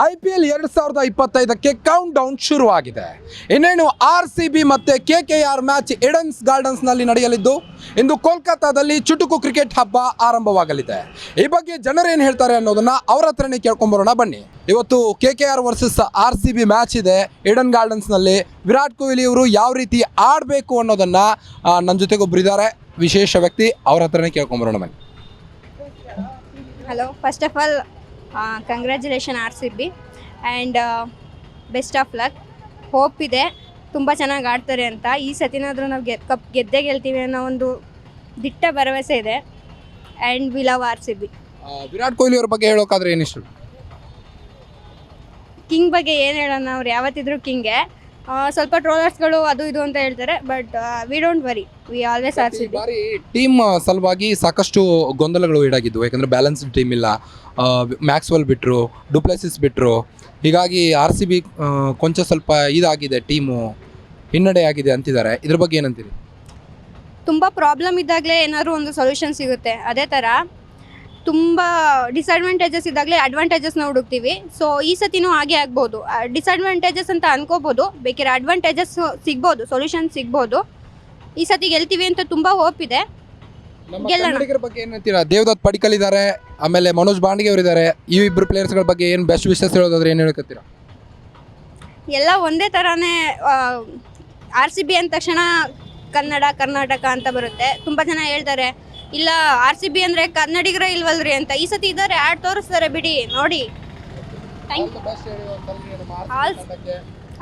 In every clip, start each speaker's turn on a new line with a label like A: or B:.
A: I P L ಎರಡು ಸಾವಿರದ ಇಪ್ಪತ್ತೈದಕ್ಕೆ ಕೌಂಟ್ ಡೌನ್ ಶುರುವಾಗಿದೆ. ಇನ್ನೇನು ಆರ್ ಸಿ ಬಿ ಮತ್ತು K K R match Edens ಗಾರ್ಡನ್ಸ್ನಲ್ಲಿ ನಡೆಯಲಿದ್ದು, ಇಂದು ಕೋಲ್ಕತ್ತಾದಲ್ಲಿ ಚುಟುಕು ಕ್ರಿಕೆಟ್ ಹಬ್ಬ ಆರಂಭವಾಗಲಿದೆ. ಈ ಬಗ್ಗೆ ಜನರೇನು ಹೇಳ್ತಾರೆ ಅನ್ನೋದನ್ನ ಅವ್ರ ಹತ್ರನೇ ಕೇಳ್ಕೊಂಬರೋಣ, ಬನ್ನಿ. ಇವತ್ತು K K R versus R C B match ಇದೆ ಎಡನ್ ಗಾರ್ಡನ್ಸ್ನಲ್ಲಿ ವಿರಾಟ್ ಕೊಹ್ಲಿ ಅವರು ಯಾವ ರೀತಿ ಆಡಬೇಕು ಅನ್ನೋದನ್ನ ನನ್ನ ಜೊತೆಗೆ ಒಬ್ಬರಿದ್ದಾರೆ ವಿಶೇಷ ವ್ಯಕ್ತಿ ಅವ್ರ ಹತ್ರನೇ ಕೇಳ್ಕೊಂಬರೋಣ, ಬನ್ನಿ.
B: Hello first of all congratulation R C B and best of luck hope ಇದೆ. ತುಂಬ ಚೆನ್ನಾಗಿ ಆಡ್ತಾರೆ ಅಂತ. ಈ ಸತಿನಾದರೂ ನಾವು ಗೆದ್ ಕಪ್ ಗೆದ್ದೇ ಗೆಲ್ತೀವಿ ಅನ್ನೋ ಒಂದು ದಿಟ್ಟ ಭರವಸೆ ಇದೆ. And we love R C
A: B Virat Kohli ಅವ್ರ ಬಗ್ಗೆ ಹೇಳೋಕಾದ್ರೆ ಏನಿಷ್ಟು
B: ಕಿಂಗ್ ಬಗ್ಗೆ ಏನು ಹೇಳೋಣ ಅವ್ರು? ಯಾವತ್ತಿದ್ರು ಕಿಂಗೆ ಸ್ವಲ್ಪ ಟ್ರೋಲರ್ಸ್ಗಳು ಅದು ಇದು ಅಂತ ಹೇಳ್ತಾರೆ but we don't worry we always R C
A: ಈ ಬಾರಿ ಟೀಮ್ ಸಲುವಾಗಿ ಸಾಕಷ್ಟು ಗೊಂದಲಗಳು ಈಡಾಗಿದ್ವು ಯಾಕಂದ್ರೆ ಬ್ಯಾಲೆನ್ಸ್ಡ್ ಟೀಮ್ ಇಲ್ಲ. ಮ್ಯಾಕ್ಸ್ವೆಲ್ ಬಿಟ್ರು ಡುಪ್ಲೆಸಿಸ್ ಬಿಟ್ರು. ಹೀಗಾಗಿ ಆರ್ ಸಿ ಬಿ ಕೊಂಚ ಸ್ವಲ್ಪ ಇದಾಗಿದೆ ಟೀಮು ಹಿನ್ನಡೆ ಆಗಿದೆ ಅಂತಿದ್ದಾರೆ. ಇದ್ರ ಬಗ್ಗೆ ಏನಂತೀರಿ?
B: ತುಂಬ ಪ್ರಾಬ್ಲಮ್ ಇದ್ದಾಗಲೇ ಏನಾದರೂ ಒಂದು ಸೊಲ್ಯೂಷನ್ ಸಿಗುತ್ತೆ. ಅದೇ ಥರ ತುಂಬ ಡಿಸ್ಅಡ್ವಾಂಟೇಜಸ್ ಇದ್ದಾಗಲೇ ಅಡ್ವಾಂಟೇಜಸ್ನ ಹುಡುಕ್ತೀವಿ. ಸೊ ಈ ಸತಿನೂ ಹಾಗೆ ಆಗ್ಬೋದು. ಡಿಸ್ಅಡ್ವಾಂಟೇಜಸ್ ಅಂತ ಅನ್ಕೋಬೋದು. ಬೇಕಿದ್ರೆ ಅಡ್ವಾಂಟೇಜಸ್ ಸಿಗ್ಬೋದು ಸೊಲ್ಯೂಷನ್ ಸಿಗ್ಬೋದು. ಈ ಸತಿ ಗೆಲ್ತೀವಿ ಅಂತ ತುಂಬ ಹೋಪ್ ಇದೆ.
A: ನಮ್ಮ
B: ಗೆಲ್ಲೋಣ.
A: ಕನ್ನಡಿಗರ ಬಗ್ಗೆ ಏನು ಹೇಳ್ತೀರಾ? ದೇವದತ್ ಪಡಿಕಲ್ ಇದ್ದಾರೆ ಆಮೇಲೆ ಮನೋಜ್ ಬಾಂಡಿಗೆ ಅವರು ಇದ್ದಾರೆ ಈ ಇಬ್ಬರು ಪ್ಲೇಯರ್ಸ್ಗಳ ಬಗ್ಗೆ ಏನು ಬೆಸ್ಟ್ ವಿಶೇಷ ಹೇಳೋದಾದ್ರೆ ಏನು ಹೇಳ್ಕತ್ತೀರಾ
B: ಎಲ್ಲ ಒಂದೇ ಥರನೇ ಆರ್ ಸಿ ಬಿ ಅಂದ ತಕ್ಷಣ ಕನ್ನಡ ಕರ್ನಾಟಕ ಅಂತ ಬರುತ್ತೆ. ತುಂಬ ಜನ ಹೇಳ್ತಾರೆ ಇಲ್ಲ ಆರ್ ಸಿ ಬಿ ಅಂದ್ರೆ ಕನ್ನಡಿಗರ ಇಲ್ವಲ್ರಿ ಅಂತ. ಈ ಸತಿ ಇದ್ದಾರೆ ಆಡ್ ತೋರಿಸ್ತಾರೆ ಬಿಡಿ ನೋಡಿ. Thank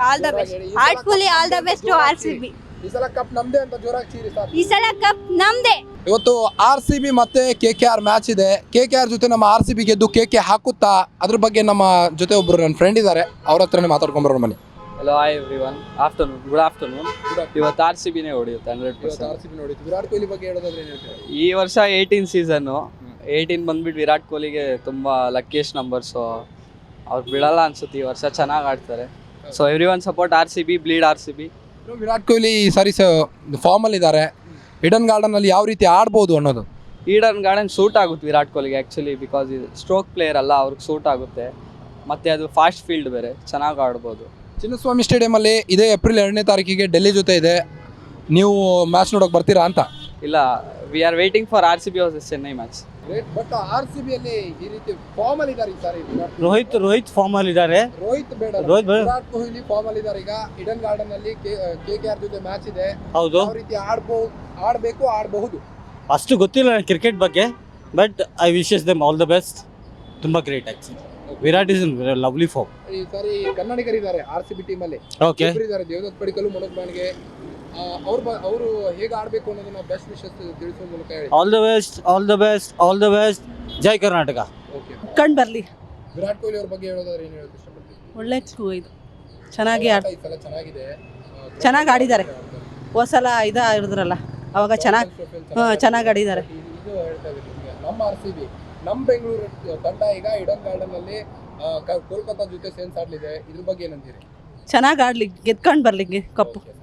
B: all the best heartfully all the best to R C B
A: ಈ ಸಲ ಕಪ್ ನಮ್ದೇ ಅಂತ ಜೋರಾಗಿ ಚೀರಿ ಸಾಕು
B: ಈ ಸಲ ಕಪ್ ನಮ್ದೇ.
A: ಇವತ್ತು ಆರ್ ಸಿ ಬಿ ಮತ್ತೆ ಕೆ ಕೆ ಆರ್ ಮ್ಯಾಚ್ ಇದೆ. ಕೆ ಕೆ ಆರ್ ಜೊತೆ ನಮ್ಮ ಆರ್ ಸಿ ಬಿ ಗೆದ್ದು ಕೆ ಕೆ ಹಾಕುತ್ತಾ ಅದ್ರ ಬಗ್ಗೆ ನಮ್ಮ ಜೊತೆ ಒಬ್ರು ನನ್ನ ಫ್ರೆಂಡ್ ಇದ್ದಾರೆ. ಅವ್ರ ಹತ್ರನೇ ಮಾತಾಡ್ಕೊಂಡ್ಬರೋಣ ಬನ್ನಿ.
C: Hello hi every one afternoon good afternoon ಇವತ್ತು ಆರ್ ಸಿ ಬಿನೇ ಹೊಡೆಯುತ್ತೆ ಹಂಡ್ರೆಡ್ ಪರ್ಸೆಂಟ್
A: ಸಿ ಬಿ ನೋಡಿದ್ದು ವಿರಾಟ್ ಕೊಹ್ಲಿ ಬಗ್ಗೆ ಹೇಳೋದಾದ್ರೆ ಏನು ಹೇಳ್ತೀರಾ?
C: ಈ ವರ್ಷ ಏಯ್ಟೀನ್ ಸೀಸನ್ನು ಏಯ್ಟೀನ್ ಬಂದ್ಬಿಟ್ಟು ವಿರಾಟ್ ಕೊಹ್ಲಿಗೆ ತುಂಬ ಲಕ್ಕಿಯೆಸ್ಟ್ ನಂಬರ್ಸು ಅವ್ರು ಬಿಡಲ್ಲ ಅನ್ಸುತ್ತೆ ಈ ವರ್ಷ ಚೆನ್ನಾಗಿ ಆಡ್ತಾರೆ. So everyone support R C B bleed R C
A: B. Virat Kohli ಸರಿ ಸಾರಿ ಫಾರ್ಮಲ್ಲಿ ಇದ್ದಾರೆ. ಇಡನ್ ಗಾರ್ಡನಲ್ಲಿ ಯಾವ ರೀತಿ ಆಡ್ಬೋದು ಅನ್ನೋದು?
C: ಈಡನ್ ಗಾರ್ಡನ್ ಸೂಟ್ ಆಗುತ್ತೆ ವಿರಾಟ್ ಕೊಹ್ಲಿಗೆ ಆ್ಯಕ್ಚುಲಿ ಬಿಕಾಸ್ ಇದು ಸ್ಟ್ರೋಕ್ ಪ್ಲೇಯರ್ ಅಲ್ಲ ಅವ್ರಿಗೆ ಸೂಟ್ ಆಗುತ್ತೆ. ಮತ್ತು ಅದು ಫಾಸ್ಟ್ ಫೀಲ್ಡ್ ಬೇರೆ ಚೆನ್ನಾಗಿ ಆಡ್ಬೋದು.
A: ಚಿನ್ನಸ್ವಾಮಿ ಸ್ಟೇಡಿಯಮಲ್ಲಿ ಇದೇ ಏಪ್ರಿಲ್ ಎರಡನೇ ತಾರೀಕಿಗೆ ಡೆಲ್ಲಿ ಜೊತೆ ಇದೆ. ನೀವು ಮ್ಯಾಚ್ ನೋಡೋಕೆ ಬರ್ತೀರಾ ಅಂತ?
C: ಇಲ್ಲ we are waiting for R C B versus Chennai match
A: but R C B ಅಲ್ಲಿ ಈ ರೀತಿ ಫಾರ್ಮಲ್ಲಿ ಇದ್ದಾರೆ ಸರ್
D: ರೋಹಿತ್ ರೋಹಿತ್ ಫಾರ್ಮ್ ಅಲ್ಲಿ ಇದ್ದಾರೆ.
A: ರೋಹಿತ್ ಬೇಡ.
D: ರೋಹಿತ್ ಬೇಡ.
A: ವಿರಾಟ್ ಕೊಹ್ಲಿ ಫಾರ್ಮ್ ಅಲ್ಲಿ ಇದ್ದಾರೆ. ಈಗ ಇಡನ್ ಗಾರ್ಡನ್ ಅಲ್ಲಿ ಕೆ ಕೆ ಆರ್ ಜೊತೆ ಮ್ಯಾಚ್ ಇದೆ.
D: ಹೌದು.
A: ಯಾವ ರೀತಿ ಆಡ್ಬಹುದು ಆಡಬೇಕು ಆಡಬಹುದು?
D: ಅಷ್ಟು ಗೊತ್ತಿಲ್ಲ ಕ್ರಿಕೆಟ್ ಬಗ್ಗೆ but I wishes them all the best ತುಂಬ great actually Virat is lovely form.
A: ಈ ಸಾರಿ ಕನ್ನಡಿಗರಿದ್ದಾರೆ ಆರ್ ಸಿ ಬಿ ಟೀಮ್ ಅಲ್ಲಿ.
D: ಓಕೆ
A: ಇದ್ದಾರೆ ದೇವದತ್ ಪಡಿಕಲು ಮನೋಜ್ ಮಾನ್ಗೆ ಅವ್ರು ಅವರು ಹೇಗೆ ಆಡಬೇಕು ಅನ್ನೋದನ್ನ ಬೆಸ್ಟ್ ವಿಷಸ್ ತಿಳಿಸೋ ಮೂಲಕ ಹೇಳಿ.
D: All the best all the best all the best Jai Karnataka.
A: Okay
E: ಕಂಡು ಬರಲಿ.
A: ವಿರಾಟ್ ಕೊಹ್ಲಿ ಅವ್ರ ಬಗ್ಗೆ ಹೇಳೋದಾದ್ರೆ ಏನು ಹೇಳೋದು ಇಷ್ಟಪಡ್ತೀವಿ
E: ಒಳ್ಳೆ ಸ್ಕೂ ಇದು. ಚೆನ್ನಾಗಿ
A: ಈ ಸಲ ಚೆನ್ನಾಗಿದೆ.
E: ಚೆನ್ನಾಗಿ ಆಡಿದ್ದಾರೆ. ಹೊಸಲ ಸಲ ಇದ ಇರಿದ್ರಲ್ಲ ಅವಾಗ ಚೆನ್ನಾಗಿ ಹಾ, ಚೆನ್ನಾಗಿ ಆಡಿದ್ದಾರೆ.
A: ಇದು ಹೇಳ್ತಾ ಇದ್ದೀನಿ ನಮ್ಮ ಆರ್ ಸಿ ಬಿ ನಮ್ಮ ಬೆಂಗಳೂರು ತಂಡ ಈಗ ಇಡನ್ ಗಾರ್ಡನ್ ಅಲ್ಲಿ ಕೋಲ್ಕತ್ತಾ ಜೊತೆ ಸೇನ್ಸ್ ಆಡ್ಲಿದೆ. ಇದ್ರ ಬಗ್ಗೆ ಏನಂತೀರಿ
E: ಚೆನ್ನಾಗಿ ಆಡ್ಲಿ ಗೆದ್ಕೊಂಡು ಬರಲಿ ಕಪ್ಪು
A: Okay,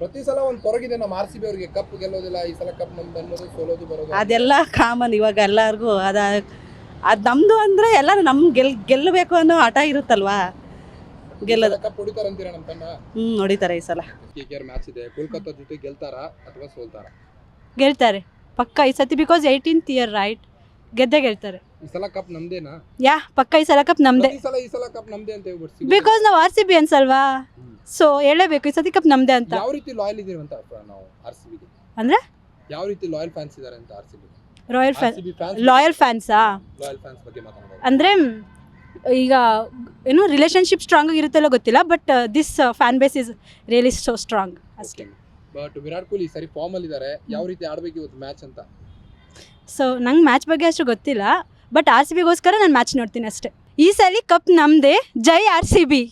A: ಪ್ರತಿ ಸಲ ಒಂದು ಕೊರಗಿದೆ ನಮ್ಮ ಆರ್ ಸಿ ಬಿ ಅವರಿಗೆ. ಕಪ್ ಗೆಲ್ಲೋದಿಲ್ಲ ಈ ಸಲ ಕಪ್ ನಮ್ದು ಅನ್ನೋದು ಸೋಲೋದು ಬರೋದು
E: ಅದೆಲ್ಲ ಕಾಮನ್ ಇವಾಗ ಎಲ್ಲರಿಗೂ. ಅದ ಅದು ನಮ್ಮದು ಅಂದರೆ ಎಲ್ಲರೂ ನಮ್ಮ ಗೆಲ್ ಗೆಲ್ಲಬೇಕು ಅನ್ನೋ ಆಟ ಇರುತ್ತಲ್ವಾ? ಗೆಲ್ಲದ.
A: ಕಪ್ ಹೊಡಿತಾರಂತೀರಾ ನಮ್ಮ ತಂಡ?
E: ಹ್ಞೂ ಹೊಡಿತಾರೆ ಈ ಸಲ.
A: ಕೆ ಕೆ ಆರ್ ಮ್ಯಾಚ್ ಇದೆ. ಕೋಲ್ಕತ್ತಾ ಜೊತೆ ಗೆಲ್ತಾರಾ ಅಥವಾ ಸೋಲ್ತಾರಾ?
F: ಗೆಲ್ತಾರೆ. ಪಕ್ಕ ಈ ಸತಿ ಬಿಕಾಸ್ ಏಯ್ಟೀನ್ತ್ ಇಯರ್ ರೈಟ್ ಗೆದ್ದೆ ಗೆಲ್ತಾರೆ
A: ಈ ಸಲ ಕಪ್ ನಮ್ದೇನಾ?
F: ಯಾ ಪಕ್ಕ ಈ ಸಲ ಕಪ್ ನಮ್ದೆ.
A: ಪ್ರತಿ ಸಲ ಈ ಸಲ ಕಪ್ ನಮ್ದೇ ಅಂತ ಹೇಳ್ಬಿಟ್ಟು
F: ಬಿಕಾಸ್ ನಾವು ಆರ್ ಸಿ ಬಿ ಅನ್ಸಲ್ವಾ? ಸೊ ಹೇಳಬೇಕು ಈ ಸತಿ ಕಪ್ ನಮ್ದೇ ಅಂತ.
A: ಯಾವ ರೀತಿ ಲಾಯಲ್ ಇದೀವಿ ಅಂತ ನಾವು ಆರ್ ಸಿ ಬಿಗೆ
F: ಅಂದ್ರೆ?
A: ಯಾವ ರೀತಿ ಲಾಯಲ್ ಫ್ಯಾನ್ಸ್ ಇದಾರೆ ಅಂತ R
F: C B
A: royal fan loyal ಫ್ಯಾನ್ಸಾ
F: loyal fans
A: ಬಗ್ಗೆ ಮಾತಾಡೋದು
F: ಅಂದರೆ ಈಗ ಏನು ರಿಲೇಶನ್ಶಿಪ್ ಸ್ಟ್ರಾಂಗ್ ಇರುತ್ತಲ್ಲ ಗೊತ್ತಿಲ್ಲ but this fan base is really so strong ಅಷ್ಟೇ.
A: ಬಟ್ ವಿರಾಟ್ ಕೊಹ್ಲಿ ಸರಿ ಫಾರ್ಮ್ ಅಲ್ಲಿ ಇದ್ದಾರೆ ಯಾವ ರೀತಿ ಆಡಬೇಕು ಇವತ್ತು ಮ್ಯಾಚ್ ಅಂತ?
F: ಸೊ ನಂಗೆ ಮ್ಯಾಚ್ ಬಗ್ಗೆ ಅಷ್ಟು ಗೊತ್ತಿಲ್ಲ ಬಟ್ ಆರ್ ಸಿ ಬಿಗೋಸ್ಕರ ನಾನು ಮ್ಯಾಚ್ ನೋಡ್ತೀನಿ ಅಷ್ಟೇ. ಈ ಸಲ ಕಪ್ ನಮ್ದೇ ಜೈ R C B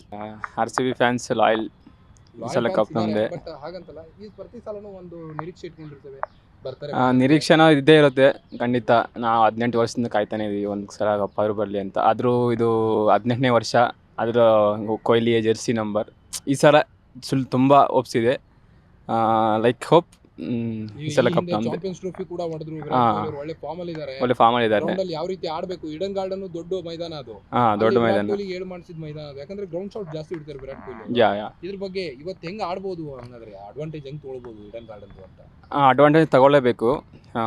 G: R C B fans loyal ಈ ಸಲ ಕಪ್ ನಮ್ದೇ.
A: ಬಟ್ ಹಾಗಂತಲ್ಲ ಈ ಪ್ರತಿ ಸಲನೂ ಒಂದು ನಿರೀಕ್ಷೆ ಇಟ್ಕೊಂಡಿರ್ತೇವೆ. ಬರ್ತಾರೆ.
G: ನಿರೀಕ್ಷೆನೂ ಇದ್ದೇ ಇರುತ್ತೆ ಖಂಡಿತ. ನಾವು ಹದಿನೆಂಟು ವರ್ಷದಿಂದ ಕಾಯ್ತಾನೆ ಇದೀವಿ ಒಂದು ಸಲ ಕಪ್ಪಾದ್ರು ಬರಲಿ ಅಂತ. ಆದರೂ ಇದು ಹದಿನೆಂಟನೇ ವರ್ಷ ಅದರ ಕೊಹ್ಲಿಯ ಜೆರ್ಸಿ ನಂಬರ್ ಈ ಸಲ ಸುಲ್ ತುಂಬ ಒಪ್ಸಿದೆ ಲೈಕ್ ಹೋಪ್ ಈ ಸಲ ಕಪ್ ನಮ್ದು.
A: ಚಾಂಪಿಯನ್ಸ್ ಟ್ರೋಫಿ ಕೂಡ ಮಾಡಿದ್ರು ವಿರಾಟ್
G: ಹಾ.
A: ಕೊಹ್ಲಿ ಅವ್ರು ಒಳ್ಳೆ ಫಾರ್ಮ್ ಅಲ್ಲಿ ಇದ್ದಾರೆ
G: ಒಳ್ಳೆ ಫಾರ್ಮಲ್ಲಿ ಇದ್ದಾರೆ
A: ಗ್ರೌಂಡ್ ಅಲ್ಲಿ ಯಾವ ರೀತಿ ಆಡ್ಬೇಕು? ಇಡನ್ ಗಾರ್ಡನ್ ದೊಡ್ಡ ಮೈದಾನ ಅದು.
G: ಹಾ ದೊಡ್ಡ
A: ಅಲ್ಲಿ ವಿರಾಟ್
G: ಮೈದಾನ.
A: ಕೊಹ್ಲಿ ಏಳು ಮಾಡಿಸಿದ ಮೈದಾನ ಅದು. ಯಾಕಂದ್ರೆ ಗ್ರೌಂಡ್ ಶಾಟ್ ಜಾಸ್ತಿ ಬಿಡ್ತಾರೆ ವಿರಾಟ್ ಕೊಹ್ಲಿ
G: ಯಾ ಯಾ.
A: ಇದ್ರ ಬಗ್ಗೆ ಇವತ್ತು ಹೆಂಗ್ ಆಡ್ಬೋದು ಹಂಗಾದ್ರೆ? ಅಡ್ವಾಂಟೇಜ್ ಹೆಂಗ್ ತೊಗೊಳ್ಬೋದು ಇಡನ್ ಗಾರ್ಡನ್ ಅಂತ?
G: ಅಡ್ವಾಂಟೇಜ್ ತಗೊಳ್ಳೇಬೇಕು. ಆ,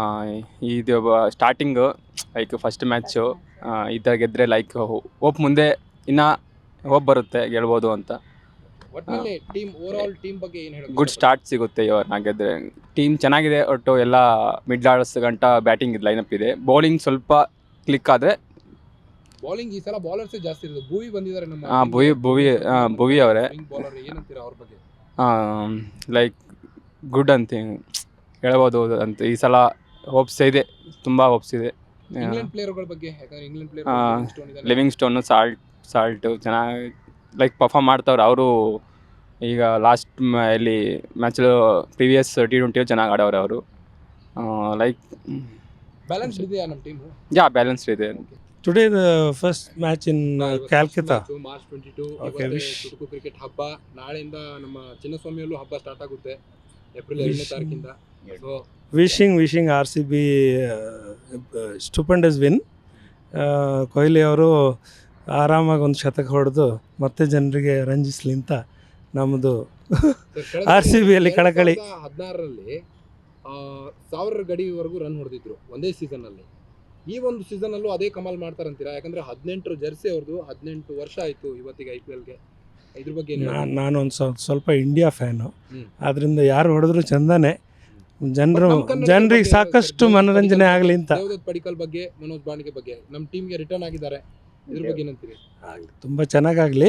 G: ಇದು ಸ್ಟಾರ್ಟಿಂಗ್ ಲೈಕ್ ಫಸ್ಟ್ ಮ್ಯಾಚ್ ಈ ಥರ ಗೆದ್ದರೆ ಲೈಕ್ ಹೋಪ್ ಮುಂದೆ ಇನ್ನ ಹೋಪ್ ಬರುತ್ತೆ ಗೆಲ್ಬೋದು ಅಂತ.
A: ಒಟ್ಟಿನಲ್ಲಿ ಟೀಮ್ ಓವರ್ ಆಲ್ ಟೀಮ್ ಬಗ್ಗೆ ಏನ್ ಹೇಳೋದು
G: ಗುಡ್ ಸ್ಟಾರ್ಟ್ ಸಿಗುತ್ತೆ ಇವಾಗ ನಾ ಗೆದ್ದರೆ ಟೀಮ್ ಚೆನ್ನಾಗಿದೆ ಒಟ್ಟು ಎಲ್ಲ ಮಿಡ್ ಆರ್ಡರ್ಸ್ ಗಂಟ ಬ್ಯಾಟಿಂಗ್ ಲೈನಪ್ ಇದೆ. ಬೌಲಿಂಗ್ ಸ್ವಲ್ಪ ಕ್ಲಿಕ್ ಆದ್ರೆ
A: ಬೌಲಿಂಗ್ ಈ ಸಲ ಬೌಲರ್ಸ್ ಜಾಸ್ತಿ ಇರೋದು. ಭೂವಿ ಬಂದಿದ್ದಾರೆ ನಮ್ಮ
G: ಹಾ, ಭುವಿ- ಭುವಿ- ಹಾ, ಭುವಿ ಅವರೇ.
A: ಬೌಲರ್ ಏನಂತೀರಾ ಅವ್ರ ಬಗ್ಗೆ?
G: ಲೈಕ್ ಗುಡ್ ಅಂತ ಹೇಳ್ಬೋದು ಅಂತ. ಈ ಸಲ ಹೋಪ್ಸ್ ಇದೆ ತುಂಬ ಹೋಪ್ಸ್ ಇದೆ.
A: ಇಂಗ್ಲೆಂಡ್ ಪ್ಲೇಯರ್ಗಳ ಬಗ್ಗೆ? ಯಾಕಂದ್ರೆ
G: England player Livingstone Salt Salt ಚೆನ್ನಾಗಿ ಲೈಕ್ ಪರ್ಫಾಮ್ ಮಾಡ್ತಾವ್ರೆ ಅವರು ಈಗ ಲಾಸ್ಟ್ ಇಲ್ಲಿ ಮ್ಯಾಚ್ ಪ್ರೀವಿಯಸ್ ಟಿ ಟ್ವೆಂಟಿ ಚೆನ್ನಾಗಿ ಆಡೋರು ಅವರು. ಲೈಕ್
A: ಬ್ಯಾಲೆನ್ಸ್ ಇದೆಯಾ ನಮ್ಮ ಟೀಮ್
G: ಯಾ ಬ್ಯಾಲೆನ್ಸ್ ಇದೆ.
H: Today first match in Calcutta
A: March
H: twenty two
A: ಚುಟುಕು ಕ್ರಿಕೆಟ್ ಹಬ್ಬ. ನಾಳೆಯಿಂದ ನಮ್ಮ ಚಿನ್ನಸ್ವಾಮಿಯಲ್ಲೂ ಹಬ್ಬ ಸ್ಟಾರ್ಟ್ ಆಗುತ್ತೆ ಏಪ್ರಿಲ್ ಎರಡನೇ ತಾರೀಕಿಂದ. So
H: wishing wishing R C B stupendous. Uh, Kohli ಅವರು ಆರಾಮಾಗಿ ಒಂದು ಶತಕ ಹೊಡೆದು ಮತ್ತೆ ಜನರಿಗೆ ರಂಜಿಸ್ಲಿ ಅಂತ ನಮ್ಮದು ಬಿ ಯಲ್ಲಿ ಕಳಕಳಿ.
A: ಹದಿನಾರರಲ್ಲಿ ಸಾವಿರ ಗಡಿವರೆಗೂ ರನ್ ಹೊಡೆದಿದ್ರು ಒಂದೇ ಸೀಸನ್ ಅಲ್ಲಿ ಈ ಒಂದು ಸೀಸನ್ ಅಲ್ಲೂ ಅದೇ ಕಮಾಲ್ ಮಾಡ್ತಾರಂತೀರಾ ಯಾಕಂದ್ರೆ ಹದಿನೆಂಟು ಜರ್ಸಿ ಅವ್ರದ್ದು ಹದಿನೆಂಟು ವರ್ಷ ಆಯ್ತು ಇವತ್ತಿಗೆ ಐ ಪಿ ಎಲ್ಗೆ ಇದ್ರ ಬಗ್ಗೆ
H: ನಾನು ಒಂದು ಸ್ವಲ್ಪ ಇಂಡಿಯಾ ಫ್ಯಾನು
A: ಆದ್ರಿಂದ
H: ಆದ್ದರಿಂದ ಯಾರು ಹೊಡೆದ್ರು ಚಂದನೇ ಜನರು ಜನರಿಗೆ ಸಾಕಷ್ಟು ಮನೋರಂಜನೆ ಆಗಲಿ ಅಂತ
A: ಪಡಿಕಲ್ ಬಗ್ಗೆ ಮನೋಜ್ ಬಾಣಿಗೆ ಬಗ್ಗೆ ನಮ್ಮ ಟೀಮ್ಗೆ ರಿಟರ್ನ್ ಆಗಿದ್ದಾರೆ ಇದ್ರ ಬಗ್ಗೆ ಏನಂತೀರಿ?
H: ತುಂಬ ಚೆನ್ನಾಗಾಗಲಿ.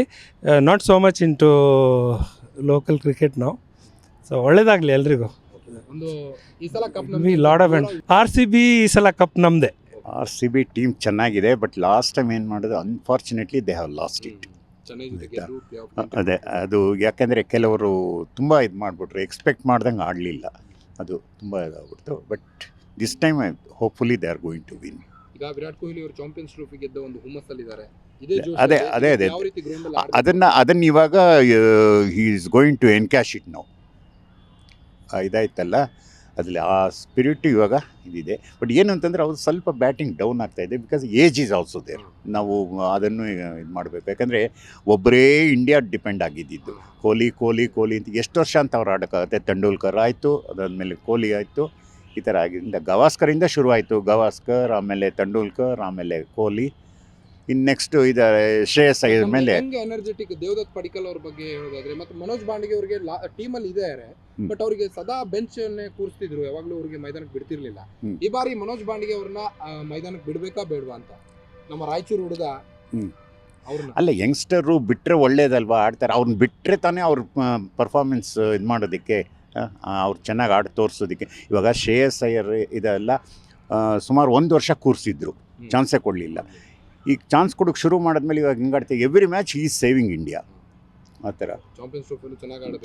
H: Not so much in to local cricket ನಾವು ಸೊ ಒಳ್ಳೇದಾಗಲಿ ಎಲ್ರಿಗೂ.
A: ಒಂದು ಈ ಸಲ ಕಪ್
H: ನಮ್ಮ lord of R C B ಈ ಸಲ ಕಪ್ ನಮ್ಮದೇ
I: ಆರ್ ಸಿ ಬಿ ಟೀಮ್ ಚೆನ್ನಾಗಿದೆ ಬಟ್ ಲಾಸ್ಟ್ ಟೈಮ್ ಏನು ಮಾಡೋದು
A: unfortunately they
I: have
A: lost it
I: ಅದೇ ಅದು ಯಾಕೆಂದರೆ ಕೆಲವರು ತುಂಬ ಇದು ಮಾಡಿಬಿಟ್ರು ಎಕ್ಸ್ಪೆಕ್ಟ್ ಮಾಡ್ದಂಗೆ ಆಡಲಿಲ್ಲ. ಅದು ತುಂಬ ಇದಾಗ್ಬಿಡ್ತು but this time hopefully they are going to win
A: ಈಗ ವಿರಾಟ್ ಕೊಹ್ಲಿ ಅವರು ಚಾಂಪಿಯನ್ಸ್ ಟ್ರೋಫಿ ಗೆದ್ದ ಒಂದು ಹುಮ್ಮಸ್ಸಲ್ಲಿದ್ದಾರೆ. ಇದ್ದಾರೆ
I: ಅದೇ- ಅದೇ- ಅದೇ. ಅದನ್ನು ಅದನ್ನು ಇವಾಗ he is going to encash it ನಾವು ಇದಾಯ್ತಲ್ಲ? ಅದರಲ್ಲಿ ಆ ಸ್ಪಿರಿಟ್ ಇವಾಗ ಇದಿದೆ. ಬಟ್ ಏನು ಅಂತಂದರೆ ಅವ್ರು ಸ್ವಲ್ಪ ಬ್ಯಾಟಿಂಗ್ ಡೌನ್ ಆಗ್ತಾ ಇದೆ because age is also there ನಾವು ಅದನ್ನು ಇದು ಮಾಡಬೇಕು. ಯಾಕಂದರೆ ಒಬ್ಬರೇ ಇಂಡಿಯಾ ಡಿಪೆಂಡ್ ಆಗಿದ್ದಿದ್ದು. ಕೊಹ್ಲಿ ಕೊಹ್ಲಿ ಕೊಹ್ಲಿ ಅಂತ ಎಷ್ಟು ವರ್ಷ ಅಂತ ಅವ್ರು ಆಡೋಕ್ಕಾಗುತ್ತೆ? ತೆಂಡೂಲ್ಕರ್ ಆಯಿತು ಅದಾದಮೇಲೆ ಕೊಹ್ಲಿ ಆಯಿತು. ಈ ಥರ ಆಗಿದ್ದರಿಂದ ಗವಾಸ್ಕರಿಂದ ಶುರುವಾಯಿತು. ಗವಾಸ್ಕರ್ ಆಮೇಲೆ ತಂಡೂಲ್ಕರ್ ಆಮೇಲೆ ಕೊಹ್ಲಿ. ಇನ್ನು ನೆಕ್ಸ್ಟು ಇದು ಶ್ರೇಯಸ್ ಅಯ್ಯರ್ ಮೇಲೆ.
A: ಹೆಂಗೆ ಎನರ್ಜೆಟಿಕ್ ದೇವದತ್ ಪಡಿಕಲ್ ಅವ್ರ ಬಗ್ಗೆ ಹೇಳೋದಾದ್ರೆ ಮತ್ತೆ ಮನೋಜ್ ಬಾಂಡಿಗೆ ಅವರಿಗೆ ಟೀಮ್ ಅಲ್ಲಿ ಇದ್ದಾರೆ ಬಟ್ ಅವರಿಗೆ ಸದಾ ಬೆಂಚ್ ಕೂರಿಸ್ತಿದ್ರು. ಯಾವಾಗಲೂ ಅವರಿಗೆ ಮೈದಾನಕ್ಕೆ ಬಿಡ್ತಿರ್ಲಿಲ್ಲ. ಈ ಬಾರಿ ಮನೋಜ್ ಬಾಂಡಿಗೆ ಅವ್ರನ್ನ ಮೈದಾನಕ್ಕೆ ಬಿಡಬೇಕಾ ಬೇಡವಾ ಅಂತ. ನಮ್ಮ ರಾಯಚೂರು ಹುಡುಗ
I: ಅಲ್ಲ ಯಂಗ್ಸ್ಟರು ಬಿಟ್ಟರೆ ಒಳ್ಳೇದಲ್ವಾ? ಆಡ್ತಾರೆ. ಅವ್ರನ್ನ ಬಿಟ್ಟರೆ ತಾನೇ ಅವ್ರ ಪರ್ಫಾರ್ಮೆನ್ಸ್ ಇದು ಮಾಡೋದಕ್ಕೆ ಅವ್ರು ಚೆನ್ನಾಗಿ ಆಡಿ ತೋರಿಸೋದಕ್ಕೆ. ಇವಾಗ ಶ್ರೇಯಸ್ ಅಯ್ಯರ್ ಇದೆಲ್ಲ ಸುಮಾರು ಒಂದು ವರ್ಷ ಕೂರಿಸಿದ್ರು. ಚಾನ್ಸೇ ಕೊಡಲಿಲ್ಲ. ಈಗ ಚಾನ್ಸ್ ಕೊಡೋಕ್ಕೆ ಶುರು ಮಾಡಿದ್ಮೇಲೆ ಇವಾಗ ಹಿಂಗೆ ಆಡ್ತೀವಿ every match is saving India ಆ ಥರ.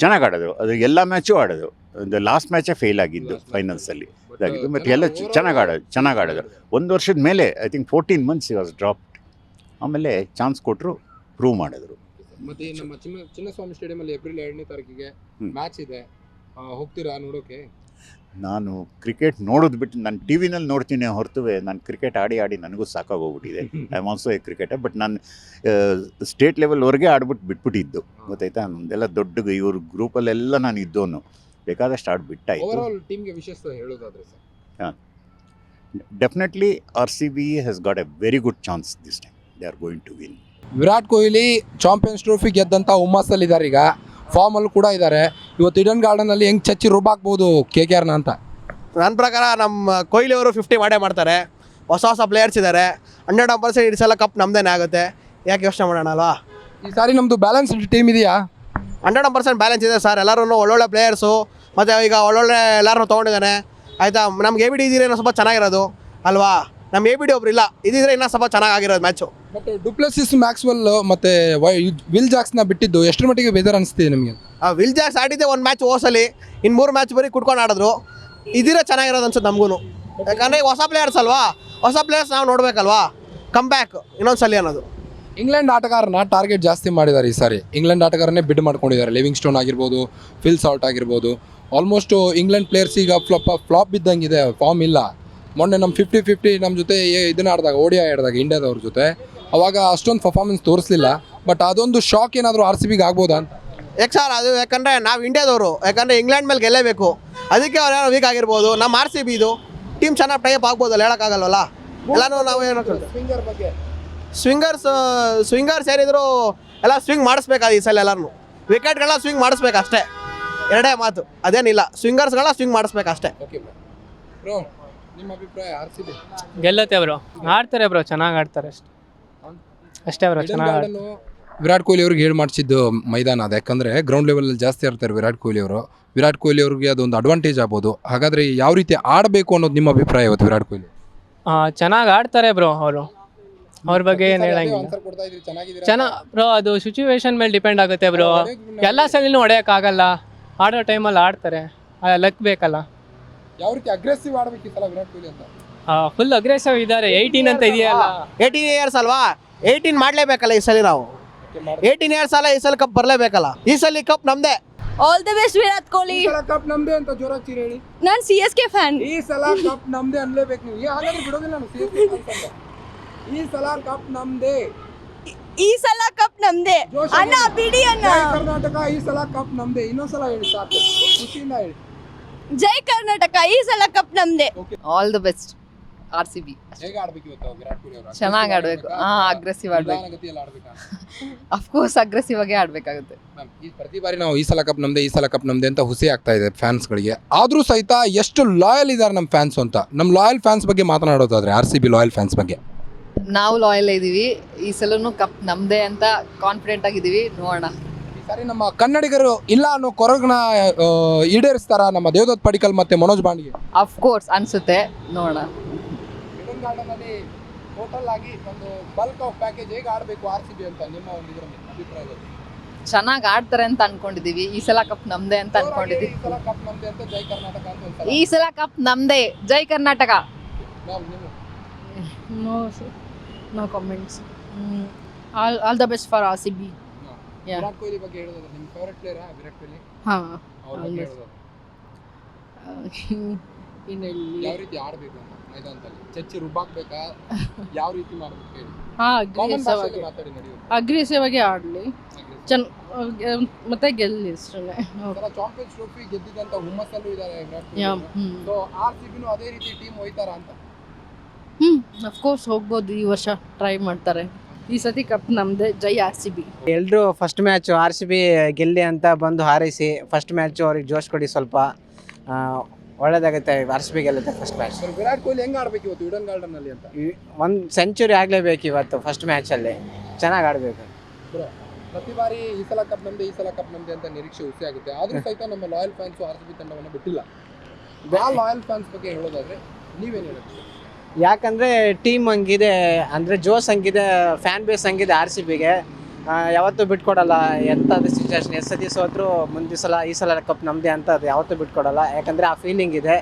A: ಚೆನ್ನಾಗಿ
I: ಆಡೋದು ಅದು ಎಲ್ಲ ಮ್ಯಾಚು ಆಡೋದು ಒಂದು ಲಾಸ್ಟ್ ಮ್ಯಾಚೇ ಫೇಲ್ ಆಗಿದ್ದು ಫೈನಲ್ಸಲ್ಲಿ ಇದಾಗಿದ್ದು. ಮತ್ತು ಎಲ್ಲ ಚೆನ್ನಾಗಿ ಆಡೋದು ಚೆನ್ನಾಗಿ ಆಡೋದು ಒಂದು ವರ್ಷದ ಮೇಲೆ I think fourteen months was drop ಆಮೇಲೆ ಚಾನ್ಸ್ ಕೊಟ್ಟರು ಪ್ರೂವ್ ಮಾಡಿದ್ರು.
A: ಮತ್ತೆ ನಮ್ಮ ಚಿನ್ನ ಚಿನ್ನಸ್ವಾಮಿ ಸ್ಟೇಡಿಯಂ ಅಲ್ಲಿ ಏಪ್ರಿಲ್ ಎರಡನೇ ತಾರೀಕಿಗೆ ಮ್ಯಾಚ್ ಇದೆ. ಹೋಗ್ತೀರಾ ನೋಡೋಕೆ?
I: ನಾನು ಕ್ರಿಕೆಟ್ ನೋಡೋದು ಬಿಟ್ಟು ನಾನು ಟಿ ವಿನಲ್ಲಿ ನೋಡ್ತೀನಿ ಹೊರತುವೆ ನಾನು ಕ್ರಿಕೆಟ್ ಆಡಿ ಆಡಿ ನನಗೂ ಸಾಕಾಗೋಗ್ಬಿಟ್ಟಿದೆ. I am also a cricketer but ನಾನು ಸ್ಟೇಟ್ ಲೆವೆಲ್ವರೆಗೆ ಆಡ್ಬಿಟ್ಟು ಬಿಟ್ಬಿಟ್ಟಿದ್ದು. ಗೊತ್ತಾಯ್ತಾ? ನಮ್ದೆಲ್ಲ ದೊಡ್ಡ ಇವ್ರ ಗ್ರೂಪಲ್ಲೆಲ್ಲ ನಾನು ಇದ್ದೋನು. ಬೇಕಾದಷ್ಟು ಆಡ್ಬಿಟ್ಟಾಯಿತು.
A: ಟೀಮ್ಗೆ ವಿಶೇಷ ಹೇಳೋದಾದ್ರೆ sir?
I: Definitely R C B has got a very good chance this time they are going to win
A: Virat Kohli Champions Trophy ಗೆದ್ದಂಥ ಹುಮ್ಮಸ್ಸಲ್ಲಿದ್ದಾರೆ ಈಗ. ಫಾರ್ಮ್ ಅಲ್ಲಿ ಕೂಡ ಇದ್ದಾರೆ ಇವತ್ತು ಇಡನ್ ಗಾರ್ಡನ್ ಅಲ್ಲಿ ಹೆಂಗ್ ಚಚ್ಚಿ ರುಬ್ಬಾಕ್ಬೋದು ಕೆ ಕೆ ಆರ್ನ ಅಂತ?
J: ನನ್ನ ಪ್ರಕಾರ ನಮ್ಮ ಕೊಹ್ಲಿ ಅವರು ಫಿಫ್ಟಿ ಮಾಡೇ ಮಾಡ್ತಾರೆ. ಹೊಸ ಹೊಸ ಪ್ಲೇಯರ್ಸ್ ಇದ್ದಾರೆ ಹಂಡ್ರೆಡ್ ಪರ್ಸೆಂಟ್ ಸಲ ಕಪ್ ನಮ್ಮದೇನೆ ಆಗುತ್ತೆ. ಯಾಕೆ ಯೋಚನೆ ಮಾಡೋಣ ಅಲ್ವಾ?
A: ಈ ಸಾರಿ ನಮ್ಮದು ಬ್ಯಾಲೆನ್ಸ್ ಟೀಮ್ ಇದೆಯಾ?
J: ಹಂಡ್ರೆಡ್ ಪರ್ಸೆಂಟ್ ಬ್ಯಾಲೆನ್ಸ್ ಇದೆ ಸರ್ ಎಲ್ಲರೂ ಒಳ್ಳೊಳ್ಳೆ ಪ್ಲೇಯರ್ಸು ಮತ್ತು ಈಗ ಒಳ್ಳೊಳ್ಳೆ ಎಲ್ಲರೂ ತೊಗೊಂಡಿದ್ದಾನೆ ಆಯಿತಾ? ನಮ್ಗೆ ಎ ಬಿ ಡಿ ಇದ್ದೀರೇನೋ ಸ್ವಲ್ಪ ಚೆನ್ನಾಗಿರೋದು. ಅಲ್ವಾ? ನಮ್ಮ ಎ ಬಿ ಡಿ ಒಬ್ರು ಇಲ್ಲ. ಇದಿದ್ರೆ ಇನ್ನೂ ಸ್ವಲ್ಪ ಚೆನ್ನಾಗಿರೋದು ಮ್ಯಾಚು
A: ಮತ್ತೆ ಡುಪ್ಲಸಿಸ್ ಮ್ಯಾಕ್ಸ್ವೆಲ್ ಮತ್ತೆ ವೈ- ವಿಲ್ ಜಾಕ್ಸ್ನ ಬಿಟ್ಟಿದ್ದು ಎಷ್ಟರ ಮಟ್ಟಿಗೆ ಬೇಜಾರು ಅನಿಸ್ತಿದೆ ನಿಮಗೆ?
J: ಆ ವಿಲ್ ಜಾಕ್ಸ್ ಆಡಿದ್ದೆ ಒಂದು ಮ್ಯಾಚ್ ಓಸಲಿ ಇನ್ನು ಮೂರು ಮ್ಯಾಚ್ ಬರೀ ಕುಟ್ಕೊಂಡು ಆಡಿದ್ರು. ಇದಿರ ಚೆನ್ನಾಗಿರೋದು ಅನ್ಸುತ್ತೆ ನಮಗೂ ಯಾಕಂದರೆ ಹೊಸ ಪ್ಲೇಯರ್ಸ್ ಅಲ್ವಾ? ಹೊಸ ಪ್ಲೇಯರ್ಸ್ ನಾವು ನೋಡಬೇಕಲ್ವಾ? ಕಮ್ ಬ್ಯಾಕ್ ಇನ್ನೊಂದು ಸಲ ಅನ್ನೋದು.
A: ಇಂಗ್ಲೆಂಡ್ ಆಟಗಾರನ ಟಾರ್ಗೆಟ್ ಜಾಸ್ತಿ ಮಾಡಿದ್ದಾರೆ ಈ ಸಾರಿ. ಇಂಗ್ಲೆಂಡ್ ಆಟಗಾರನೇ ಬಿಡ್ ಮಾಡ್ಕೊಂಡಿದ್ದಾರೆ. ಲಿವಿಂಗ್ ಸ್ಟೋನ್ ಆಗಿರ್ಬೋದು ಫಿಲ್ ಸಾಲ್ಟ್ ಆಗಿರ್ಬೋದು. ಆಲ್ಮೋಸ್ಟ್ ಇಂಗ್ಲೆಂಡ್ ಪ್ಲೇಯರ್ಸ್ ಈಗ ಫ್ಲಾಪ್ ಫ್ಲಾಪ್ ಇದೆ ಫಾರ್ಮ್ ಇಲ್ಲ. ಮೊನ್ನೆ ನಮ್ಮ ಫಿಫ್ಟಿ ಫಿಫ್ಟಿ ನಮ್ಮ ಜೊತೆ ಏ- ಇದನ್ನ ಆಡಿದಾಗ ಓಡಿಯಾ ಆಡಿದಾಗ ಇಂಡಿಯಾದವ್ರ ಜೊತೆ ಅವಾಗ ಅಷ್ಟೊಂದು ಪರ್ಫಾರ್ಮೆನ್ಸ್ ತೋರಿಸಲಿಲ್ಲ. ಬಟ್ ಅದೊಂದು ಶಾಕ್ ಏನಾದರೂ ಆರ್ ಸಿ ಬಿಗೆ ಆಗ್ಬೋದಾ ಅಂತ?
J: ಯಾಕೆ ಸರ್ ಅದು ಯಾಕಂದರೆ ನಾವು ಇಂಡಿಯಾದವರು ಯಾಕಂದರೆ ಇಂಗ್ಲೆಂಡ್ ಮೇಲೆ ಗೆಲ್ಲೇಬೇಕು. ಅದಕ್ಕೆ ಅವ್ರು ಏನೋ ವೀಕ್ ಆಗಿರ್ಬೋದು. ನಮ್ಮ ಆರ್ ಸಿ ಬಿ ಇದು ಟೀಮ್ ಚೆನ್ನಾಗಿ ಟೈಪ್ ಆಗ್ಬೋದಲ್ಲ ಹೇಳೋಕ್ಕಾಗಲ್ವಲ್ಲ ಎಲ್ಲನೂ ನಾವು ಏನೋ
A: ಬಗ್ಗೆ.
J: ಸ್ವಿಂಗರ್ಸ್ ಸ್ವಿಂಗರ್ಸ್ ಏನಿದ್ರು ಎಲ್ಲ ಸ್ವಿಂಗ್ ಮಾಡಿಸ್ಬೇಕಾದ ಈ ಸಲ ಎಲ್ಲರೂ ವಿಕೆಟ್ಗಳನ್ನ ಸ್ವಿಂಗ್ ಮಾಡಿಸ್ಬೇಕು ಅಷ್ಟೇ ಎರಡೇ ಮಾತು ಅದೇನಿಲ್ಲ. ಸ್ವಿಂಗರ್ಸ್ಗಳನ್ನ ಸ್ವಿಂಗ್ ಮಾಡಿಸ್ಬೇಕು ಅಷ್ಟೇ
A: ಓಕೆ ಬ್ರೋ ನಿಮ್ಮ ಅಭಿಪ್ರಾಯ ಆರ್ ಸಿ ಬಿ
C: ಗೆಲ್ಲತ್ತೆ ಬ್ರೋ. ಆಡ್ತಾರೆ ಬ್ರೋ ಚೆನ್ನಾಗಿ ಆಡ್ತಾರೆ ಅಷ್ಟೇ. ಅಷ್ಟೇ ಬ್ರೋ ಚೆನ್ನಾಗಿ
A: ವಿರಾಟ್ ಕೊಹ್ಲಿ ಅವ್ರಿಗೆ ಹೇಳಿ ಮಾಡಿಸಿದ್ದು ಮೈದಾನ ಅದು. ಯಾಕಂದರೆ ಗ್ರೌಂಡ್ ಲೆವೆಲಲ್ಲಿ ಜಾಸ್ತಿ ಆಡ್ತಾರೆ ವಿರಾಟ್ ಕೊಹ್ಲಿ ಅವರು. ವಿರಾಟ್ ಕೊಹ್ಲಿ ಅವ್ರಿಗೆ ಅದೊಂದು ಅಡ್ವಾಂಟೇಜ್ ಆಗ್ಬೋದು. ಹಾಗಾದರೆ ಯಾವ ರೀತಿ ಆಡಬೇಕು ಅನ್ನೋದು ನಿಮ್ಮ ಅಭಿಪ್ರಾಯ ಇವತ್ತು ವಿರಾಟ್ ಕೊಹ್ಲಿ
C: ಚೆನ್ನಾಗಿ ಆಡ್ತಾರೆ ಬ್ರೋ ಅವರು. ಅವ್ರ ಬಗ್ಗೆ ಏನು ಹೇಳಂಗಿಲ್ಲ. ಚೆನ್ನಾಗಿ ಬ್ರೋ ಅದು ಸಿಚುವೇಶನ್ ಮೇಲೆ ಡಿಪೆಂಡ್ ಆಗುತ್ತೆ ಬ್ರೋ. ಎಲ್ಲ ಸಲಿನೂ ಹೊಡೆಯೋಕ್ಕಾಗಲ್ಲ ಆಡೋ ಟೈಮಲ್ಲಿ ಆಡ್ತಾರೆ. ಲಕ್ ಬೇಕಲ್ಲ.
A: ಯಾವ ರೀತಿ ಅಗ್ರೆಸಿವ್ ಆಡಬೇಕು ಈ ಸಲ ವಿರಾಟ್ ಕೊಹ್ಲಿ ಅಂತ?
C: ಫುಲ್ ಅಗ್ರೆಸಿವ್ ಇದ್ದಾರೆ. ಏಯ್ಟೀನ್ ಅಂತ ಇದೆಯಲ್ಲ.
J: ಏಯ್ಟೀನ್ ಇಯರ್ಸ್ ಅಲ್ವಾ? ಏಯ್ಟೀನ್ ಮಾಡಲೇಬೇಕಲ್ಲ ಈ ಸಲ ನಾವು? ಏಯ್ಟೀನ್ ಇಯರ್ಸ್ ಅಲ್ಲ ಈ ಸಲ ಕಪ್ ಬರಲೇಬೇಕಲ್ಲ? ಈ ಸಲ ಕಪ್ ನಮ್ದೇ.
B: All the best Virat Kohli.
A: Cup ನಮ್ದೇ ಅಂತ ಜೋರಾಗಿ ಚೀರ ಹೇಳಿ.
B: ನಾನು ಸಿ ಎಸ್ ಕೆ ಫ್ಯಾನ್
A: ಈ ಸಲ ಕಪ್ ನಮ್ದೇ ಅನ್ಲೇಬೇಕು ನೀವು. ಈ ಹಾಗಾದ್ರೆ ಬಿಡೋದಿಲ್ಲ ನಾನು CSK ಈ ಸಲ ಕಪ್ ನಮ್ದೇ.
B: ಈ ಸಲ ಕಪ್ ನಮ್ದೇ. ಅಣ್ಣ ಬಿಡಿ ಅಣ್ಣ.
A: ಕರ್ನಾಟಕ ಈ ಸಲ ಕಪ್ ನಮ್ದೇ. ಇನ್ನೊಂದ್ಸಲ ಹೇಳಿ ಸಾಕು. ಖುಷಿಯಿಂದ ಹೇಳಿ.
B: ಜೈ ಕರ್ನಾಟಕ ಈ ಸಲ ಕಪ್ ನಮ್ದೆ.
E: All the best R C B
A: ಹೇಗೆ ಆಡ್ಬೇಕು ಇವತ್ತು ವಿರಾಟ್ ಕೊಹ್ಲಿ ಅವರು?
E: ಚೆನ್ನಾಗ್ ಆಡ್ಬೇಕು. ಹಾ, ಅಗ್ರೆಸಿವ್ ಆಡ್ಬೇಕು.
A: ಗತಿಯಲ್ಲಿ ಆಡ್ಬೇಕಾ?
E: ಅಫ್ಕೋರ್ಸ್ ಅಗ್ರೆಸಿವ್ ಆಗಿ ಆಡಬೇಕಾಗುತ್ತೆ.
A: ಮ್ಯಾಮ್ ಈ ಪ್ರತಿ ಬಾರಿ ನಾವು ಈ ಸಲ ಕಪ್ ನಮ್ದೆ ಈ ಸಲ ಕಪ್ ನಮ್ದೆ ಅಂತ ಹುಸಿ ಆಗ್ತಾ ಇದೆ ಫ್ಯಾನ್ಸ್ಗಳಿಗೆ ಆದರೂ ಸಹಿತ ಎಷ್ಟು ಲಾಯಲ್ ಇದ್ದಾರೆ ನಮ್ಮ ಫ್ಯಾನ್ಸ್ ಅಂತ. ನಮ್ಮ ಲಾಯಲ್ ಫ್ಯಾನ್ಸ್ ಬಗ್ಗೆ ಮಾತನಾಡೋದಾದ್ರೆ R C B loyal fans ಬಗ್ಗೆ.
E: ನಾವು ಲಾಯಲ್ ಇದ್ದೀವಿ. ಈ ಸಲನು ಕಪ್ ನಮ್ದೇ ಅಂತ ಕಾನ್ಫಿಡೆಂಟ್ ಆಗಿದ್ದೀವಿ. ನೋಡೋಣ.
A: ಸಾರಿ ನಮ್ಮ ಕನ್ನಡಿಗರು ಇಲ್ಲ ಅನ್ನೋ ಕೊರಗನ ಈಡೇರಿಸ್ತಾರ ನಮ್ಮ ದೇವದತ್ ಪಡಿಕಲ್ ಮತ್ತೆ ಮನೋಜ್ ಬಾಂಡ್ಗೆ?
E: ಅಫ್ಕೋರ್ಸ್ ಅನ್ಸುತ್ತೆ. ನೋಡೋಣ.
A: ಟೋಟಲ್ ಆಗಿ ಒಂದು ಬಲ್ಕ್ ಆಫ್ ಪ್ಯಾಕೇಜ್ ಹೇಗೆ ಆಡಬೇಕು ಆರ್ ಸಿ ಬಿ ಅಂತ ನಿಮ್ಮ ಒಂದು ಇದರಲ್ಲಿ ಅಭಿಪ್ರಾಯದಲ್ಲಿ?
E: ಚೆನ್ನಾಗಿ ಆಡ್ತಾರೆ ಅಂತ ಅನ್ಕೊಂಡಿದೀವಿ. ಈ ಸಲ ಕಪ್ ನಮ್ದೇ ಅಂತ ಅನ್ಕೊಂಡಿದೀವಿ.
A: ಈ ಸಲ ಕಪ್ ನಮ್ದೆ ಅಂತ ಜೈ ಕರ್ನಾಟಕ ಅಂತ
E: ಈ ಸಲ ಕಪ್ ನಮ್ದೇ. ಜೈ
A: Karnataka. Ma'am
E: sir no no comments all all the best for R C B.
A: Virat Kohli ಬಗ್ಗೆ ಹೇಳೋದಾದ್ರೆ ನಿಮ್ಮ ಫೇವರೆಟ್ ಪ್ಲೇಯರ್ ವಿರಾಟ್ ಕೊಹ್ಲಿ?
E: ಹಾಂ
A: ಅವ್ರ ಬಗ್ಗೆ
E: Almost.
A: ಹೇಳೋದಾದ್ರೆ.
E: ಇನ್ನು
A: ಯಾವ ರೀತಿ ಆಡಬೇಕು ಅಂತ ಮೈದಾನದಲ್ಲಿ? ಚಚ್ಚಿ ರುಬ್ಬಾಕ್ಬೇಕಾ? ಯಾವ ರೀತಿ ಮಾಡಬೇಕು ಹೇಳಿ?
E: ಹಾಂ
A: ಕಾಮನ್ ಭಾಷೆಯಲ್ಲಿ ಮಾತಾಡಿ ನಡೆಯುತ್ತೆ
E: ಅಗ್ರೆಸಿವ್. ಆಗಿ ಆಡಲಿ ಚೆನ್ನ ಮತ್ತೆ ಗೆಲ್ಲಿ ಅಷ್ಟೇ
A: ಚಾಂಪಿಯನ್ಸ್ ಟ್ರೋಫಿ ಗೆದ್ದಿದ್ದಂತ ಹುಮ್ಮಸ್ಸಲ್ಲೂ ಇದ್ದಾರೆ
E: Virat Kohli
A: hmm. So R C ಅದೇ ರೀತಿ ಟೀಮ್ ಹೋಯ್ತಾರ ಅಂತ?
E: ಹ್ಞೂ ಅಫ್ಕೋರ್ಸ್ ಹೋಗ್ಬೋದು ಈ ವರ್ಷ ಟ್ರೈ ಮಾಡ್ತಾರೆ. ಈ ಸತಿ ಕಪ್ ನಮ್ದೇ ಜೈ ಆರ್ ಸಿ ಬಿ.
K: ಎಲ್ಲರೂ first match R C B ಗೆಲ್ಲಿ ಅಂತ ಬಂದು ಹಾರೈಸಿ ಫಸ್ಟ್ ಮ್ಯಾಚು ಅವ್ರಿಗೆ ಜೋಶ್ ಕೊಡಿ ಸ್ವಲ್ಪ ಆ, ಒಳ್ಳೇದಾಗುತ್ತೆ R C B ಗೆಲ್ಲುತ್ತೆ first match
A: sir Virat Kohli ಹೆಂಗ್ ಆಡ್ಬೇಕು ಇವತ್ತು ಇಡನ್ ಗಾರ್ಡನ್ ಅಲ್ಲಿ ಅಂತ
K: ಒಂದು ಸೆಂಚುರಿ ಆಗಲೇಬೇಕು ಇವತ್ತು ಫಸ್ಟ್ ಮ್ಯಾಚಲ್ಲಿ ಚೆನ್ನಾಗಿ ಆಡಬೇಕು.
A: ಪ್ರತಿ ಬಾರಿ ಈ ಸಲ ಕಪ್ ನಮ್ದೆ ಈ ಸಲ ಕಪ್ ನಮ್ದೆ ಅಂತ ನಿರೀಕ್ಷೆ ಹುಸಿ ಆಗುತ್ತೆ. ಆದ್ರೂ ಸಹಿತ ನಮ್ಮ loyal fans R C B ತಂಡವನ್ನು ಬಿಟ್ಟಿಲ್ಲ. ಆ ಲಾಯಲ್ ಫ್ಯಾನ್ಸ್ ಬಗ್ಗೆ ಹೇಳೋದಾದ್ರೆ ನೀವೇನು ಹೇಳೋದು?
K: ಯಾಕಂದರೆ ಟೀಮ್ ಹಂಗಿದೆ ಅಂದರೆ ಜೋಸ್ ಹಂಗಿದೆ ಫ್ಯಾನ್ ಬೇಸ್ ಹಂಗಿದೆ ಆರ್ ಸಿ ಬಿಗೆ ಯಾವತ್ತೂ ಬಿಟ್ಕೊಡಲ್ಲ ಎಂಥದ್ದು ಸಿಚುವೇಶನ್ ಎಷ್ಟು ದಿವಸ ಹೋದ್ರು ಮುಂದಿನ ಸಲ ಈ ಸಲ ಕಪ್ ನಮ್ಮದೇ ಅಂತ ಅದು ಯಾವತ್ತೂ ಬಿಟ್ಕೊಡಲ್ಲ. ಯಾಕಂದರೆ ಆ ಫೀಲಿಂಗ್ ಇದೆ.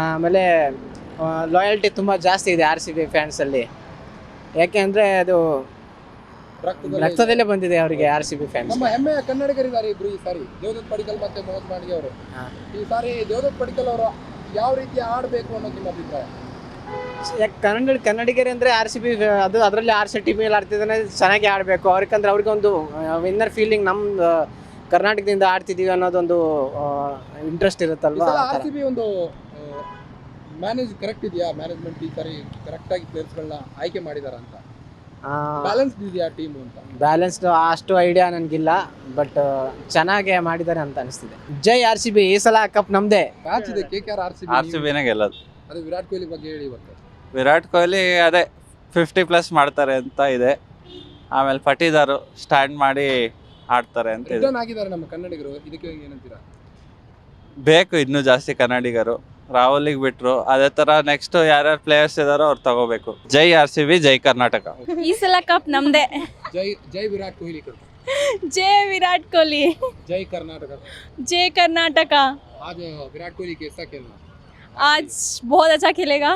K: ಆಮೇಲೆ ಲಾಯಲ್ಟಿ ತುಂಬ ಜಾಸ್ತಿ ಇದೆ ಆರ್ ಸಿ ಬಿ ಫ್ಯಾನ್ಸಲ್ಲಿ ಯಾಕೆಂದರೆ ಅದು
A: ರಕ್ತದಲ್ಲಿ
K: ಬಂದಿದೆ ಅವರಿಗೆ ಆರ್ ಸಿ ಬಿ ಫ್ಯಾನ್ಸ್
A: ನಮ್ಮ ಹೆಮ್ಮೆಯ ಕನ್ನಡಿಗರಿದ್ದಾರೆ ಇಬ್ರು ಈ ಸಾರಿ. ದೇವದತ್ ಪಡಿಕಲ್ ಮತ್ತೆ ಮನೋಜ್ ಮಾಂಡ್ಗೆ ಅವರು. ಈ ಸಾರಿ ದೇವದತ್ ಪಡಿಕಲ್ ಅವರು ಯಾವ ರೀತಿ ಆಡಬೇಕು ಅನ್ನೋದು ನಿಮ್ಮ ಅಭಿಪ್ರಾಯ?
K: ಯಾಕೆ ಕನ್ನಡ ಕನ್ನಡಿಗರು ಅಂದರೆ ಆರ್ ಸಿ ಬಿ ಅದು ಅದರಲ್ಲಿ ಆರ್ ಸಿ ಟೀಮಲ್ಲಿ ಆಡ್ತಿದ್ದಾನೆ ಚೆನ್ನಾಗಿ ಆಡಬೇಕು. ಅವ್ರಿಗಂದ್ರೆ ಅವ್ರಿಗೊಂದು ವಿನ್ನರ್ ಫೀಲಿಂಗ್ ನಮ್ಮ ಕರ್ನಾಟಕದಿಂದ ಆಡ್ತಿದ್ದೀವಿ ಅನ್ನೋದೊಂದು ಇಂಟ್ರೆಸ್ಟ್ ಇರುತ್ತಲ್ವಾ
A: ಆರ್ ಸಿ ಬಿ ಒಂದು ಮ್ಯಾನೇಜ್ ಕರೆಕ್ಟ್ ಇದೆಯಾ? ಮ್ಯಾನೇಜ್ಮೆಂಟ್ ಈ ಸರಿ ಕರೆಕ್ಟಾಗಿ ಪ್ಲೇಯರ್ಸ್ಗಳನ್ನ ಆಯ್ಕೆ ಮಾಡಿದಾರ ಅಂತ. ಬ್ಯಾಲೆನ್ಸ್ ಇದೆಯಾ ಟೀಮ್ ಅಂತ?
K: ಬ್ಯಾಲೆನ್ಸ್ ಅಷ್ಟು ಐಡಿಯಾ ನನಗಿಲ್ಲ ಬಟ್ ಚೆನ್ನಾಗೆ ಮಾಡಿದ್ದಾರೆ ಅಂತ ಅನಿಸ್ತಿದೆ. ಜೈ ಆರ್ ಸಿ ಬಿ ಈ ಸಲ ಕಪ್ ನಮ್ಮದೇ
A: ಮ್ಯಾಚ್ ಇದೆ K K R R C
L: R C ಬಿನೇ ಗೆಲ್ಲೋದು.
A: ಅದು ವಿರಾಟ್ ಕೊಹ್ಲಿ ಬಗ್ಗೆ ಹೇಳಿ ಇವತ್ತು
L: ವಿರಾಟ್ ಕೊಹ್ಲಿ ಅದೇ ಫಿಫ್ಟಿ ಪ್ಲಸ್ ಮಾಡ್ತಾರೆ ಅಂತ ಇದೆ ಆಮೇಲೆ ಪಟಿದಾರು ಸ್ಟ್ಯಾಂಡ್ ಮಾಡಿ ಆಡ್ತಾರೆ ಅಂತ ಇದೆ
A: ರಿಟರ್ನ್ ಆಗಿದ್ದಾರೆ ನಮ್ಮ ಕನ್ನಡಿಗರು ಇದಕ್ಕೆ ಏನಂತೀರಾ
L: ಬೇಕು ಇನ್ನೂ ಜಾಸ್ತಿ ಕನ್ನಡಿಗರು ರಾಹುಲಿಗೆ ಬಿಟ್ರು ಅದೇ ತರ ನೆಕ್ಸ್ಟ್ ಯಾರ್ಯಾರು ಪ್ಲೇಯರ್ಸ್ ಇದಾರೋ ಅವ್ರು ತಗೋಬೇಕು ಜೈ ಆರ್ ಸಿ ಬಿ ಜೈ ಕರ್ನಾಟಕ
F: ಈ ಸಲ ಕಪ್ ನಮ್ದೇ
A: ಜೈ ಜೈ ವಿರಾಟ್ ಕೊಹ್ಲಿ ಕರ್
F: ಜೈ ವಿರಾಟ್ ಕೊಹ್ಲಿ
A: ಜೈ कर्नाटक
F: जय कर्नाटक
A: आज विराट कोहली कैसा खेलना
F: आज बहुत अच्छा खेलेगा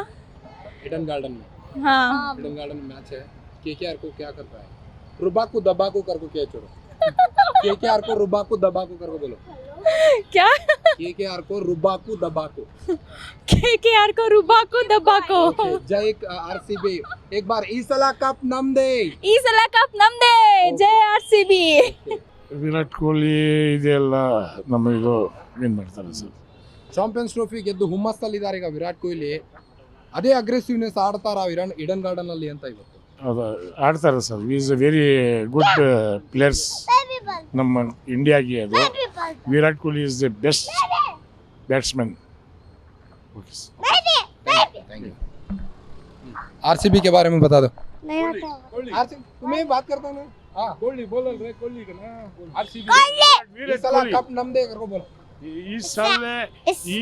A: ईडन गार्डन में
F: हाँ
A: ईडन गार्डन में मैच है केकेआर को क्या करता है रुबाकू दबाकू कर को क्या छोड़ो केकेआर को रुबाकू दबाकू कर को बोलो
C: क्या
A: के के आर को रुबाकू दबाकू
C: के के आर को रुबाको दबाको
A: ಜೈ ಆರ್ ಸಿ ಬಿ एक बार ಈ ಸಲ ಕಪ್ ನಮ್ದೇ
C: ಈ ಸಲ ಕಪ್ ನಮ್ದೇ ಜೈ R C B
M: Virat Kohli ಇದೆಲ್ಲ ನಮಗೂ ವಿನ್ ಮಾಡ್ತಾರೆ ಸರ್
A: ಚಾಂಪಿಯನ್ಸ್ ಟ್ರೋಫಿ ಗೆದ್ದು ಹುಮ್ಮಸ್ಸಲ್ಲಿದ್ದಾರೆ ಈಗ ವಿರಾಟ್ ಕೊಹ್ಲಿ. ಅದೇ ಅಗ್ರೆಸಿವ್ನೆಸ್ ಆಡ್ತಾರ ಇಡನ್ ಇಡನ್ ಗಾರ್ಡನ್ ಅಲ್ಲಿ ಅಂತ ಇವತ್ತು?
M: ಆಡ್ತಾರೆ sir. Is a very good players ನಮ್ಮ ಇಂಡಿಯಾಗೆ ಅದು. Virat Kohli is the best batsman okay R
A: C B K ಬಾರೆ ಮೇ ಬತಾ ದೋ ಆರ್ ಸಿ ತುಮೇ ಬಾತ್ ಕರ್ತಾ ಹಾ
M: ಕೊಹ್ಲಿ ಬೋಲ್ ರೇ ಕೊಹ್ಲಿ ಆರ್ ಸಿ
A: ಬಿ ಸಲ ಕಪ್ ನಮ್ದೇ ಕರ್ಕೋ ಬೋಲ್
M: ಈ ಸಲ ಈ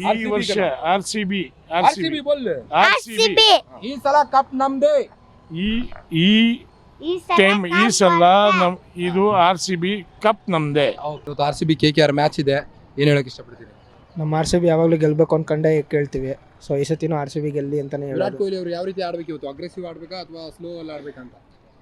M: ಈ
A: RCB
M: ವರ್ಷ. R C B R C B
A: बोल
M: ಆರ್ ಸಿ ಬಿ
A: ಈ ಸಲ ಕಪ್ ನಮ್ದೇ
M: ಈ ಈ ಟೈಮ್ ಈ ಸಲ ನಮ್ ಇದು ಆರ್ ಸಿ ಬಿ ಕಪ್ ನಮ್ದೆ
A: ಇವತ್ತು R C B K K R match ಇದೆ ಏನು ಹೇಳಕ್ ಇಷ್ಟಪಡ್ತೀರಿ
N: ನಮ್ಮ ಆರ್ ಸಿ ಬಿ ಯಾವಾಗಲೂ ಗೆಲ್ಬೇಕು ಅನ್ಕೊಂಡೇ ಕೇಳ್ತೀವಿ ಸೊ ಈ ಸತಿನೂ ಆರ್ ಸಿ ಬಿ ಗೆಲ್ಲಿ ಅಂತಾನೆ
A: ವಿರಾಟ್ ಕೊಹ್ಲಿ ಅವರು ಯಾವ ರೀತಿ ಆಡ್ಬೇಕು ಇವತ್ತು ಅಗ್ರೆಸಿವ್ ಆಡ್ಬೇಕಾ ಅಥವಾ ಸ್ಲೋ ಅಲ್ಲಿ ಆಡ್ಬೇಕಂತ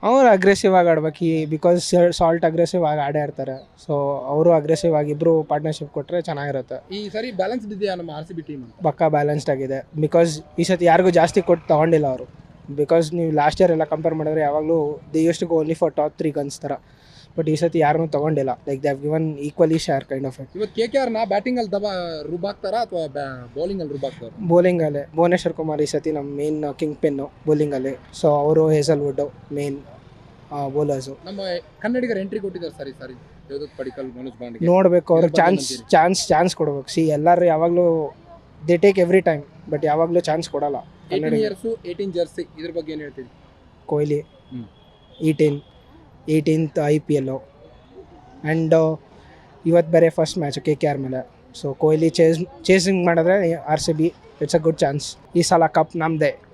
N: ಅವ್ರು ಅಗ್ರೆಸಿವ್ ಆಗಿ ಆಡ್ಬೇಕು. ಈ ಬಿಕಾಸ್ ಸಾಲ್ಟ್ ಅಗ್ರೆಸಿವ್ ಆಗಿ ಆಡೇ ಇರ್ತಾರೆ. ಸೊ ಅವರು ಅಗ್ರೆಸಿವ್ ಆಗಿ ಇಬ್ಬರು ಪಾರ್ಟ್ನರ್ಶಿಪ್ ಕೊಟ್ಟರೆ ಚೆನ್ನಾಗಿರುತ್ತೆ.
A: ಈ ಸರಿ ಬ್ಯಾಲೆನ್ಸ್ ಇದೆಯಾ ನಮ್ಮ ಆರ್ ಸಿ ಬಿ ಟೀಮ್
N: ಪಕ್ಕಾ ಬ್ಯಾಲೆನ್ಸ್ಡ್ ಆಗಿದೆ. ಬಿಕಾಸ್ ಈ ಸತಿ ಯಾರಿಗೂ ಜಾಸ್ತಿ ಕೊಟ್ಟು ತಗೊಂಡಿಲ್ಲ ಅವರು. ಬಿಕಾಸ್ ನೀವು ಲಾಸ್ಟ್ ಇಯರ್ ಎಲ್ಲ ಕಂಪೇರ್ ಮಾಡಿದ್ರೆ ಯಾವಾಗಲೂ they use to go only for top three guns ಥರ ಬಟ್ ಈ ಸತಿ ಯಾರನ್ನೂ ತಗೊಂಡಿಲ್ಲ. Like they have given equally share kind of it
A: ಇವತ್ತು ಕೆ ಕೆ ಆರ್ ನಾ ಬ್ಯಾಟಿಂಗ್ ಅಲ್ಲಿ ದಬಾ ರುಬಾಕ್ತಾರಾ ಅಥವಾ ಬೌಲಿಂಗ್ ಅಲ್ಲಿ.
N: ಬೌಲಿಂಗಲ್ಲೇ ಭುವನೇಶ್ವರ್ ಕುಮಾರ್ ಈ ಸತಿ ನಮ್ಮ ಮೇನ್ ಕಿಂಗ್ ಪೆನ್ನು ಬೌಲಿಂಗಲ್ಲಿ ಸೊ ಅವರು ಹೇಸಲ್ವುಡ್ ಮೇನ್ ಬೌಲರ್ಸು
A: ನಮ್ಮ ಕನ್ನಡಿಗರು ಎಂಟ್ರಿ ಕೊಟ್ಟಿದ್ದಾರೆ ಸರಿ ಸರಿ. ಪಡಿಕಲ್ ಮನೋಜ್
N: ನೋಡಬೇಕು ಅವ್ರಿಗೆ ಚಾನ್ಸ್ ಚಾನ್ಸ್ ಚಾನ್ಸ್ ಕೊಡ್ಬೇಕು. ಸಿ ಎಲ್ಲರೂ ಯಾವಾಗಲೂ they take every time but ಯಾವಾಗಲೂ ಚಾನ್ಸ್ ಕೊಡಲ್ಲ
A: ಏಯ್ಟೀನ್ ಇಯರ್ಸು ಏಯ್ಟೀನ್ ಜರ್ಸಿ ಇದ್ರ ಬಗ್ಗೆ ಏನು ಹೇಳ್ತೀವಿ
N: Kohli
A: hmm.
N: Eighteen eighteenth I P L and ಇವತ್ತು ಬೇರೆ first match K K R ಮೇಲೆ. ಸೊ ಕೊಹ್ಲಿ ಚೇಸ್ ಚೇಸಿಂಗ್ ಮಾಡಿದ್ರೆ R C B it's a good chance ಈ ಸಲ ಕಪ್ ನಮ್ಮದೇ